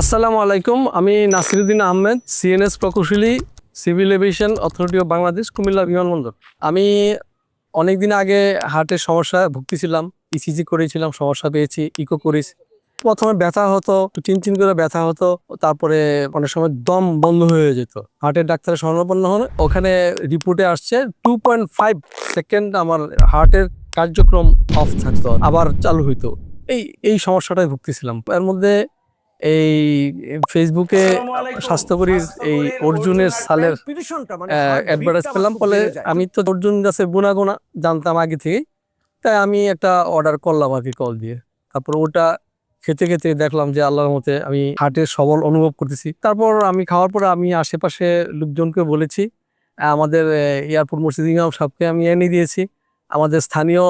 আসসালামু আলাইকুম, আমি নাসিরুদ্দিন আহমেদ সিএনএস প্রকৌশলী, civil aviation authority of Bangladesh, Comilla বিমানবন্দর। আমি অনেক দিন আগে হার্টের সমস্যায় ভুগতেছিলাম ইসিজি করেছিলাম, সমস্যা পেয়েছি ইকো করেছি। প্রথমে ব্যথা হতো চিন চিন করে ব্যথা হতো, তারপরে অনেক সময় দম বন্ধ হয়ে যেত। হার্টের ডাক্তারের স্বর্ণপন্ন হলে ওখানে রিপোর্টে আসছে টু পয়েন্ট ফাইভ সেকেন্ড আমার হার্টের কার্যক্রম অফ থাকতো, আবার চালু হইতো। এই এই সমস্যাটায় ভুগতেছিলাম। এর মধ্যে এই ফেসবুকে স্বাস্থ্যকরীর এই অর্জুনের সালের অ্যাডভার্টাইজ পেলাম বলে আমি তো অর্জুন গাছের গুণাগুণা জানতাম আগে থেকেই। তাই আমি একটা অর্ডার করলাম আর কি কল দিয়ে। তারপর ওটা খেতে খেতে দেখলাম যে আল্লাহর মতে আমি হার্টের সবল অনুভব করতেছি। তারপর আমি খাওয়ার পরে আমি আশেপাশে লোকজনকে বলেছি আমাদের এয়ারপোর্ট মসজিদ ইমাম সাহেবকে আমি এনে দিয়েছি। আমাদের স্থানীয়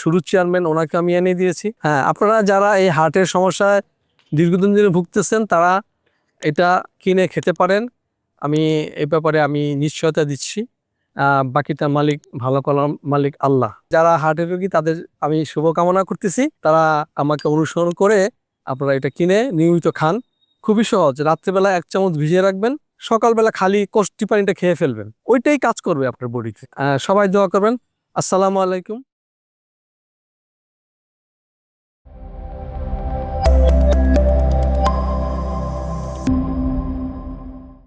সুরুজ চেয়ারম্যান ওনাকে আমি এনে দিয়েছি। হ্যাঁ আপনারা যারা এই হার্টের সমস্যায় দীর্ঘদিন ধরে ভুগতেছেন, তারা এটা কিনে খেতে পারেন। আমি এই ব্যাপারে আমি নিশ্চয়তা দিচ্ছি। বাকিটা মালিক, ভালো কলাম মালিক আল্লাহ। যারা হার্টের রোগী, তাদের আমি শুভকামনা করতেছি। তারা আমাকে অনুসরণ করে আপনারা এটা কিনে নিয়মিত খান। খুবই সহজ রাত্রেবেলা এক চামচ ভিজিয়ে রাখবেন, সকালবেলা খালি কষ্টি পানিটা খেয়ে ফেলবেন। ওইটাই কাজ করবে আপনার বডিতে। সবাই দোয়া করবেন। আসসালামু আলাইকুম।